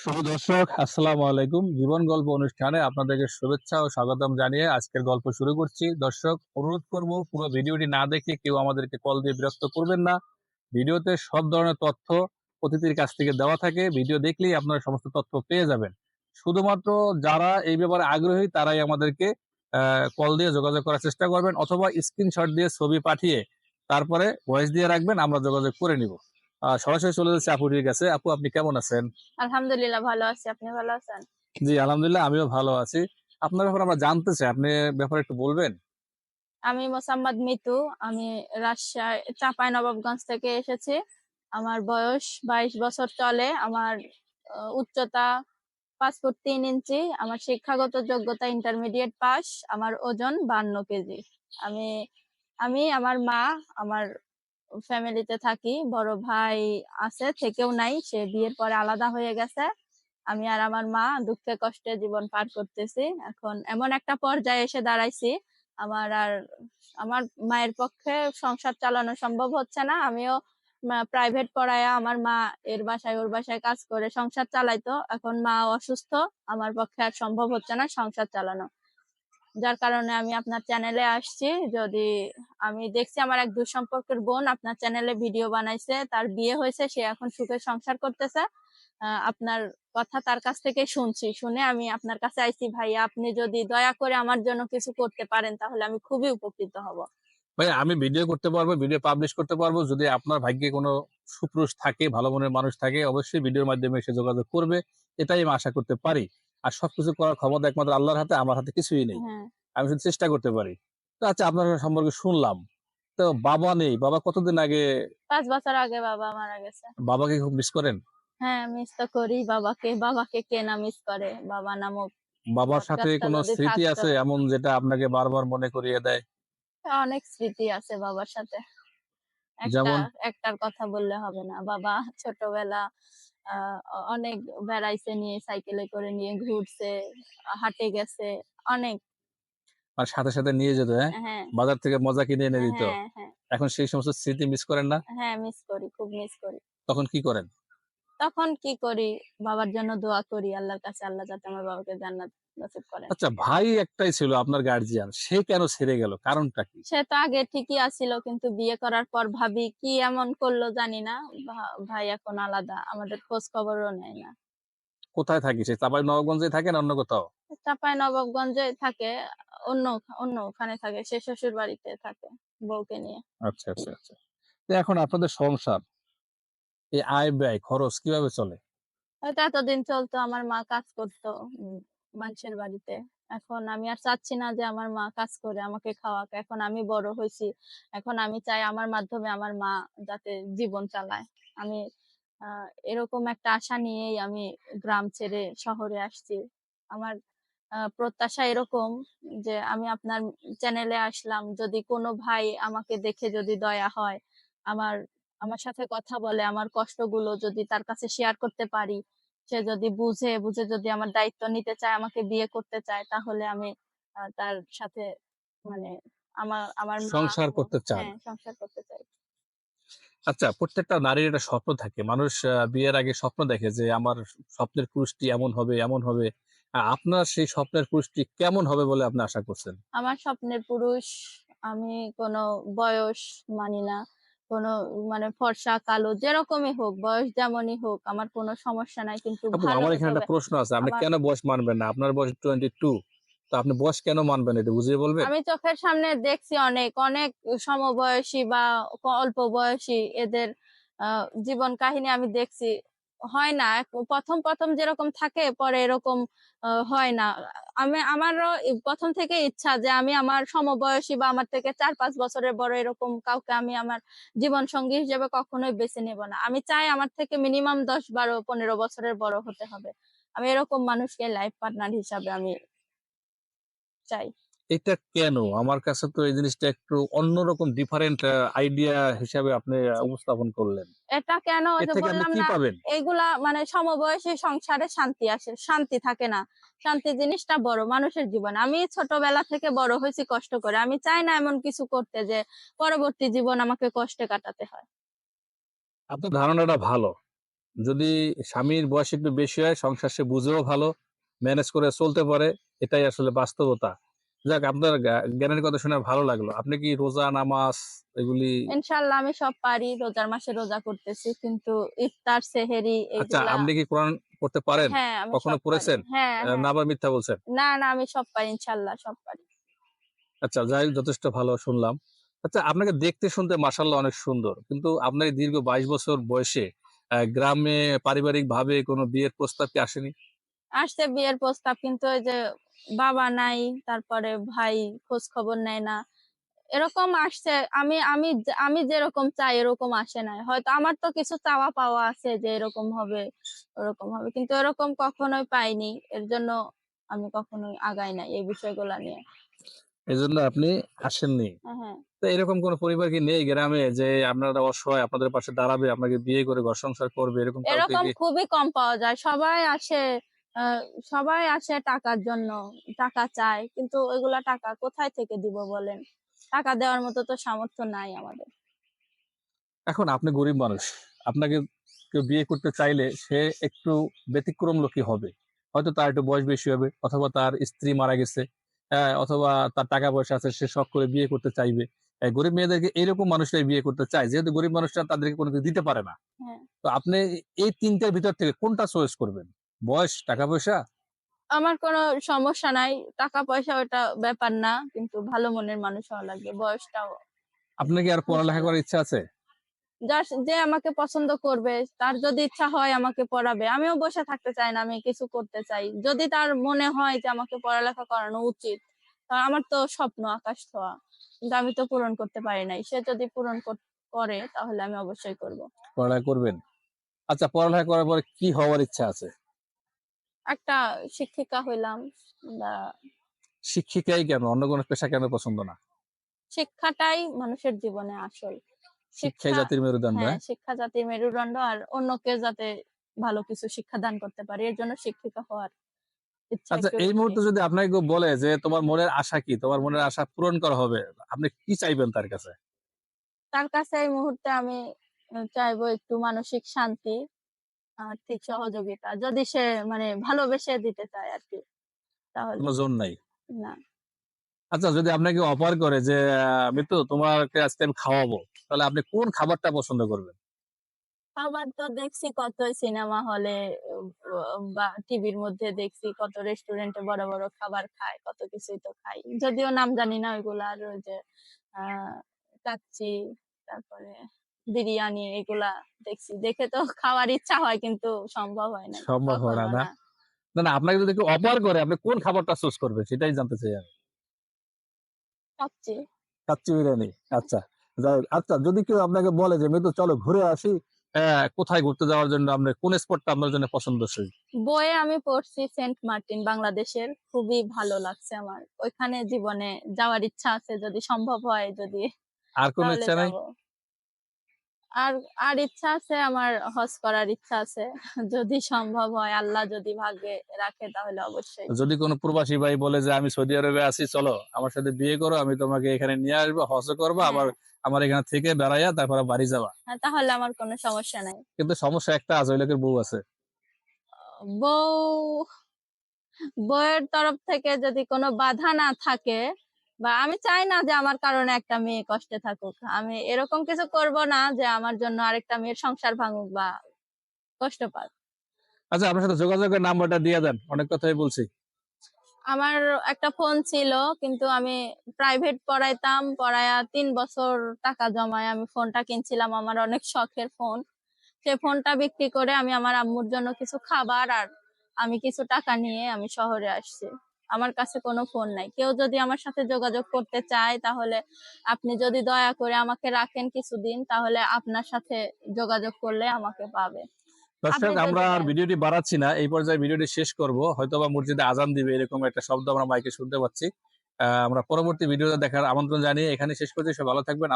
শুভ দর্শক, আসসালামু আলাইকুম। জীবন গল্প অনুষ্ঠানে আপনাদেরকে শুভেচ্ছা ও স্বাগতম জানিয়ে আজকের গল্প শুরু করছি। দর্শক, অনুরোধ করব পুরো ভিডিওটি না দেখে কেউ আমাদেরকে কল দিয়ে বিরক্ত করবেন না। ভিডিওতে সব ধরনের তথ্য অতিথির কাছ থেকে দেওয়া থাকে। ভিডিও দেখলেই আপনারা সমস্ত তথ্য পেয়ে যাবেন। শুধুমাত্র যারা এই ব্যাপারে আগ্রহী, তারাই আমাদেরকে কল দিয়ে যোগাযোগ করার চেষ্টা করবেন অথবা স্ক্রিনশট দিয়ে ছবি পাঠিয়ে তারপরে ভয়েস দিয়ে রাখবেন, আমরা যোগাযোগ করে নিব। সরাসরি চলে যাচ্ছে আপুটির কাছে। আপু আপনি কেমন আছেন? আলহামদুলিল্লাহ ভালো আছি। আপনি ভালো আছেন? জি আলহামদুলিল্লাহ আমিও ভালো আছি। আপনার ব্যাপারে আমরা জানতে চাই আপনি ব্যাপারে একটু বলবেন? আমি মোসাম্মদ মিতু আমি রাজশাহী চাপাই নবাবগঞ্জ থেকে এসেছি। আমার বয়স বাইশ বছর চলে। আমার উচ্চতা পাঁচ ফুট তিন ইঞ্চি। আমার শিক্ষাগত যোগ্যতা ইন্টারমিডিয়েট পাস। আমার ওজন বান্ন কেজি। আমি আমি আমার মা আমার ফ্যামিলিতে থাকি। বড় ভাই আছে, থেকেও নাই, সে বিয়ের পরে আলাদা হয়ে গেছে। আমি আর আমার মা দুঃখে কষ্টে জীবন পার করতেছি। এখন এমন একটা পর্যায়ে এসে দাঁড়াইছি, আমার আর আমার মায়ের পক্ষে সংসার চালানো সম্ভব হচ্ছে না। আমিও প্রাইভেট পড়ায়া আমার মা এর বাসায়, ওর বাসায় কাজ করে সংসার চালাইতো। এখন মা অসুস্থ, আমার পক্ষে আর সম্ভব হচ্ছে না সংসার চালানো। যার কারণে আমি আপনার চ্যানেলে আসছি। যদি আমি দেখছি আমার এক দুঃসম্পর্কের বোন আপনার চ্যানেলে ভিডিও বানাইছে, তার বিয়ে হয়েছে, সে এখন সুখে সংসার করতেছে। আপনার কথা তার কাছ থেকে শুনছি। শুনে আমি আপনার কাছে আইছি ভাইয়া আপনি যদি দয়া করে আমার জন্য কিছু করতে পারেন, তাহলে আমি খুবই উপকৃত হব। ভাই, আমি ভিডিও করতে পারব, ভিডিও পাবলিশ করতে পারব। যদি আপনার ভাগ্যে কোনো সুপুরুষ থাকে, ভালো মনের মানুষ থাকে, অবশ্যই ভিডিওর মাধ্যমে এসে যোগাযোগ করবে। এটাই আমি আশা করতে পারি। আর সবকিছু করার ক্ষমতা একমাত্র আল্লাহর হাতে আমার হাতে কিছুই নেই। হ্যাঁ। আমি শুধু চেষ্টা করতে পারি। তো আচ্ছা আপনার সম্পর্কে শুনলাম। তো বাবা নেই। বাবা কতদিন আগে পাঁচ বছর আগে বাবা মারা গেছে। বাবাকে খুব মিস করেন? হ্যাঁ মিস তো করি। বাবাকে বাবাকে কে না মিস করে? বাবা নামক বাবার সাথে কোনো স্মৃতি আছে এমন যেটা আপনাকে বারবার মনে করিয়ে দেয়? অনেক স্মৃতি আছে বাবার সাথে। যেমন? একটার কথা বললে হবে না। বাবা ছোটবেলা অনেক বেড়াইছে নিয়ে সাইকেলে করে নিয়ে ঘুরছে হাটে গেছে অনেক। আর সাথে সাথে নিয়ে যেত হ্যাঁ? হ্যাঁ। বাজার থেকে মজা কিনে এনে দিত। হ্যাঁ হ্যাঁ। এখন সেই সমস্ত স্মৃতি মিস করেন না? হ্যাঁ মিস করি খুব মিস করি। তখন কি করেন? তখন কি করি? বাবার জন্য দোয়া করি আল্লাহর কাছে আল্লাহ যাতে আমার বাবাকে জান্নাত নসিব করেন আচ্ছা ভাই একটাই ছিল আপনার গার্জিয়ান সে কেন ছেড়ে গেল? কারণটা কি? সে তো আগে ঠিকই আছিল কিন্তু বিয়ে করার পর ভাবি কি এমন করল জানি না। ভাই এখন আলাদা আমাদের খোঁজ খবরও নেয় না। কোথায় থাকি সে? চাপাই নবগঞ্জে থাকে না অন্য কোথাও? চাপাই নবাবগঞ্জে থাকে অন্য অন্য ওখানে থাকে সে শ্বশুর বাড়িতে থাকে বউকে নিয়ে। আচ্ছা আচ্ছা আচ্ছা। এখন আপনাদের সংসার এই আয় ব্যয় খরচ কীভাবে চলে? এতদিন চলতো আমার মা কাজ করতো মানুষের বাড়িতে। এখন আমি আর চাচ্ছি না যে আমার মা কাজ করে, আমাকে খাওয়াক। এখন আমি বড় হয়েছি। এখন আমি চাই আমার মাধ্যমে আমার মা যাতে জীবন চালায়। আমি এরকম একটা আশা নিয়েই আমি গ্রাম ছেড়ে শহরে আসছি। আমার প্রত্যাশা এরকম যে আমি আপনার চ্যানেলে আসলাম। যদি কোনো ভাই আমাকে দেখে যদি দয়া হয়, আমার আমার সাথে কথা বলে, আমার কষ্টগুলো যদি তার কাছে শেয়ার করতে পারি সে যদি বুঝে বুঝে যদি আমার দায়িত্ব নিতে চায় আমাকে বিয়ে করতে চায় তাহলে আমি তার সাথে মানে আমার আমার সংসার করতে চান। হ্যাঁ সংসার করতে চাই। আচ্ছা প্রত্যেকটা নারীর একটা স্বপ্ন থাকে। মানুষ বিয়ের আগে স্বপ্ন দেখে যে আমার স্বপ্নের পুরুষটি এমন হবে এমন হবে। আপনার সেই স্বপ্নের পুরুষটি কেমন হবে বলে আপনি আশা করছেন? আমার স্বপ্নের পুরুষ আমি কোনো বয়স মানি না। কোনো মানে ফর্সা কালো যেরকমই হোক বয়স যেমনই হোক আমার কোনো সমস্যা নাই কিন্তু আমার এখানে একটা প্রশ্ন আছে আপনি কেন বয়স মানবেন না? আপনার বয়স টোয়েন্টি টু তো আপনি বয়স কেন মানবেন এটা বুঝিয়ে বলবেন? আমি চোখের সামনে দেখছি অনেক অনেক সমবয়সী বা অল্প বয়সী এদের জীবন কাহিনী আমি দেখছি। হয় না। প্রথম প্রথম যেরকম থাকে পরে এরকম হয় না। আমি, আমারও প্রথম থেকে ইচ্ছা যে আমি আমার সমবয়সী বা আমার থেকে চার পাঁচ বছরের বড় এরকম কাউকে আমি আমার জীবন সঙ্গী হিসেবে কখনোই বেছে নেব না। আমি চাই আমার থেকে মিনিমাম দশ, বারো, পনেরো বছরের বড় হতে হবে। আমি এরকম মানুষকে লাইফ পার্টনার হিসাবে আমি চাই। এটা কেন? আমার কাছে তো এই জিনিসটা একটু অন্যরকম ডিফারেন্ট আইডিয়া হিসাবে আপনি উপস্থাপন করলেন। এটা কেন? বললাম কি না পাবেন? এইগুলা মানে সমবয়সী সংসারে শান্তি আসে শান্তি থাকে না। শান্তি জিনিসটা বড় মানুষের জীবন। আমি ছোটবেলা থেকে বড় হয়েছি কষ্ট করে। আমি চাই না এমন কিছু করতে যে পরবর্তী জীবন আমাকে কষ্টে কাটাতে হয়। আপনার ধারণাটা ভালো। যদি স্বামীর বয়স একটু বেশি হয় সংসার সে বুঝেও ভালো ম্যানেজ করে চলতে পারে এটাই আসলে বাস্তবতা। যাক আপনার জ্ঞানের কথা শুনে ভালো লাগল। আপনি কি রোজা নামাজ এগুলি ইনশাল্লাহ আমি সব পারি। রোজার মাসে রোজা করতেছি কিন্তু ইফতার সেহেরি আচ্ছা আপনি কি কোরআন পড়তে পারেন? হ্যাঁ কখনো পড়েছেন? হ্যাঁ হ্যাঁ। না আবার মিথ্যা বলছেন? না না আমি সব পারি ইনশাল্লাহ সব পারি। আচ্ছা যাই হোক, যথেষ্ট ভালো শুনলাম। আচ্ছা আপনাকে দেখতে শুনতে মাসাল্লাহ অনেক সুন্দর। কিন্তু আপনার দীর্ঘ বাইশ বছর বয়সে গ্রামে পারিবারিক ভাবে কোনো বিয়ের প্রস্তাব কি আসেনি? আসছে বিয়ের প্রস্তাব কিন্তু ওই যে বাবা নাই তারপরে ভাই খোঁজ খবর নেয় না। এরকম আসছে আমি আমি আমি যেরকম চাই এরকম আসে নাই। হয়তো আমার তো কিছু চাওয়া পাওয়া আছে যে এরকম হবে ওরকম হবে কিন্তু এরকম কখনোই পাইনি। এর জন্য আমি কখনোই আগাই নাই এই বিষয়গুলো নিয়ে। এই জন্য আপনি আসেননি। হ্যাঁ, হ্যাঁ। তো এরকম কোন পরিবার কি নেই গ্রামে যে আপনারা অসহায় আপনাদের পাশে দাঁড়াবে আপনাকে বিয়ে করে ঘর সংসার করবে এরকম এরকম খুবই কম পাওয়া যায়। সবাই আসে সবাই আসে টাকার জন্য টাকা চায় কিন্তু ওইগুলা টাকা কোথায় থেকে দিব বলেন? টাকা দেওয়ার মতো তো সামর্থ্য নাই আমাদের। এখন আপনি গরিব মানুষ আপনাকে কেউ বিয়ে করতে চাইলে সে একটু ব্যতিক্রম লোকই হবে। হয়তো তার একটু বয়স বেশি হবে অথবা তার স্ত্রী মারা গেছে অথবা তার টাকা পয়সা আছে সে শখ করে বিয়ে করতে চাইবে। গরিব মেয়েদেরকে এরকম মানুষরাই বিয়ে করতে চায় যেহেতু গরিব মানুষরা তাদেরকে কোনো কিছু দিতে পারে না। হ্যাঁ। তো আপনি এই তিনটার ভিতর থেকে কোনটা চয়েস করবেন? বয়স? টাকা পয়সা? আমার কোনো সমস্যা নাই। টাকা পয়সা ওটা ব্যাপার না কিন্তু ভালো মনের মানুষ হওয়া লাগবে বয়সটাও আপনার কি আর পড়ালেখা করার ইচ্ছা আছে? যার যে আমাকে পছন্দ করবে তার যদি ইচ্ছা হয় আমাকে পড়াবে। আমিও বসে থাকতে চাই না আমি কিছু করতে চাই। যদি তার মনে হয় যে আমাকে পড়ালেখা করানো উচিত তা আমার তো স্বপ্ন আকাশ ছোঁয়া। কিন্তু আমি তো পূরণ করতে পারি নাই। সে যদি পূরণ কর- করে তাহলে আমি অবশ্যই করব। পড়ালেখা করবেন? আচ্ছা পড়ালেখা করার পরে কি হওয়ার ইচ্ছা আছে? একটা শিক্ষিকা হইলাম বা শিক্ষিকাই কেন? অন্য কোনো পেশা কেন পছন্দ না? শিক্ষাটাই মানুষের জীবনে আসল। শিক্ষা- জাতির মেরুদণ্ড হ্যাঁ হ্যাঁ? শিক্ষা জাতির মেরুদণ্ড আর অন্যকে যাতে ভালো কিছু শিক্ষা দান করতে পারি এর জন্য শিক্ষিকা হওয়ার আচ্ছা এই মুহূর্তে যদি আপনাকে বলে যে তোমার মনের আশা কি? তোমার মনের আশা পূরণ করা হবে আপনি কি চাইবেন তার কাছে? তার কাছে এই মুহূর্তে আমি চাইব একটু মানসিক শান্তি আর্থিক সহযোগিতা যদি সে মানে ভালোবেসে দিতে চায় আর কি তাহলে। কোনো জোর নাই। না। আচ্ছা যদি আপনাকে অফার করে যে আহ, মিতু তোমাকে আজকে আমি খাওয়াবো তাহলে আপনি কোন খাবারটা পছন্দ করবেন? খাবার তো দেখছি কত সিনেমা হলে বা টিভির মধ্যে দেখছি কত রেস্টুরেন্টে বড় বড় খাবার খায় কত কিছুই তো খাই যদিও নাম জানি না ওইগুলো আর ওই যে আহ কাচ্চি তারপরে বিরিয়ানি এগুলা দেখছি। দেখে তো খাওয়ার ইচ্ছা হয় কিন্তু সম্ভব হয় না। সম্ভব হয় না, না? না। আপনাকে যদি কেউ অফার করে আপনি কোন খাবারটা চুজ করবেন? সেটাই জানতে চাই আমি। কাচ্চি। কাচ্চি বিরিয়ানি। আচ্ছা। আচ্ছা যদি কেউ আপনাকে বলে যে মিতু চলো ঘুরে আসি কোথায় ঘুরতে যাওয়ার জন্য আপনার কোন স্পটটা আপনার জন্য পছন্দসই? বইয়ে আমি পড়ছি সেন্ট মার্টিন বাংলাদেশের। খুবই ভালো লাগছে আমার। ওইখানে জীবনে যাওয়ার ইচ্ছা আছে যদি সম্ভব হয় যদি আর কোনো ইচ্ছা নাই। আর আর ইচ্ছা আছে আমার হজ করার ইচ্ছা আছে। যদি সম্ভব হয় আল্লাহ যদি ভাগ্যে রাখে তাহলে অবশ্যই। যদি কোনো প্রবাসী ভাই বলে যে আমি সৌদি আরবে আছি চলো আমার সাথে বিয়ে করো আমি তোমাকে এখানে নিয়ে আসব হজ করব হ্যাঁ। আবার আমার এখানে থেকে বেড়াইয়া তারপরে বাড়ি যাবা। হ্যাঁ, তাহলে আমার কোনো সমস্যা নাই। কিন্তু সমস্যা একটা আছে ওই লোকের বউ আছে। বউ বউয়ের তরফ থেকে যদি কোনো বাধা না থাকে বা আমি চাই না যে আমার কারণে একটা মেয়ে কষ্টে থাকুক। আমি এরকম কিছু করব না যে আমার জন্য আরেকটা মেয়ের সংসার ভাঙুক বা কষ্ট পাক। আচ্ছা আপনার সাথে যোগাযোগের নাম্বারটা দিয়ে দেন অনেক কথাই বলছি। আমার একটা ফোন ছিল কিন্তু আমি প্রাইভেট পড়াইতাম পড়ায়া তিন বছর টাকা জমায় আমি ফোনটা কিনছিলাম আমার অনেক শখের ফোন। সেই ফোনটা বিক্রি করে আমি আমার আম্মুর জন্য কিছু খাবার আর আমি কিছু টাকা নিয়ে আমি শহরে আসছি। আমার কাছে কোনো ফোন নাই। কেউ যদি আমার সাথে যোগাযোগ করতে চায় তাহলে আপনি যদি দয়া করে আমাকে রাখেন কিছুদিন তাহলে আপনার সাথে যোগাযোগ করলে আমাকে পাবে। দর্শক আমরা আর ভিডিওটি বাড়াচ্ছি না এই পর্যায়ে ভিডিওটি শেষ করব। হয়তো বা মসজিদে আজান দিবে এরকম একটা শব্দ আমরা মাইকে শুনতে পাচ্ছি। আমরা পরবর্তী ভিডিওতে দেখার আমন্ত্রণ জানিয়ে এখানে শেষ করছি। সব ভালো থাকবেন।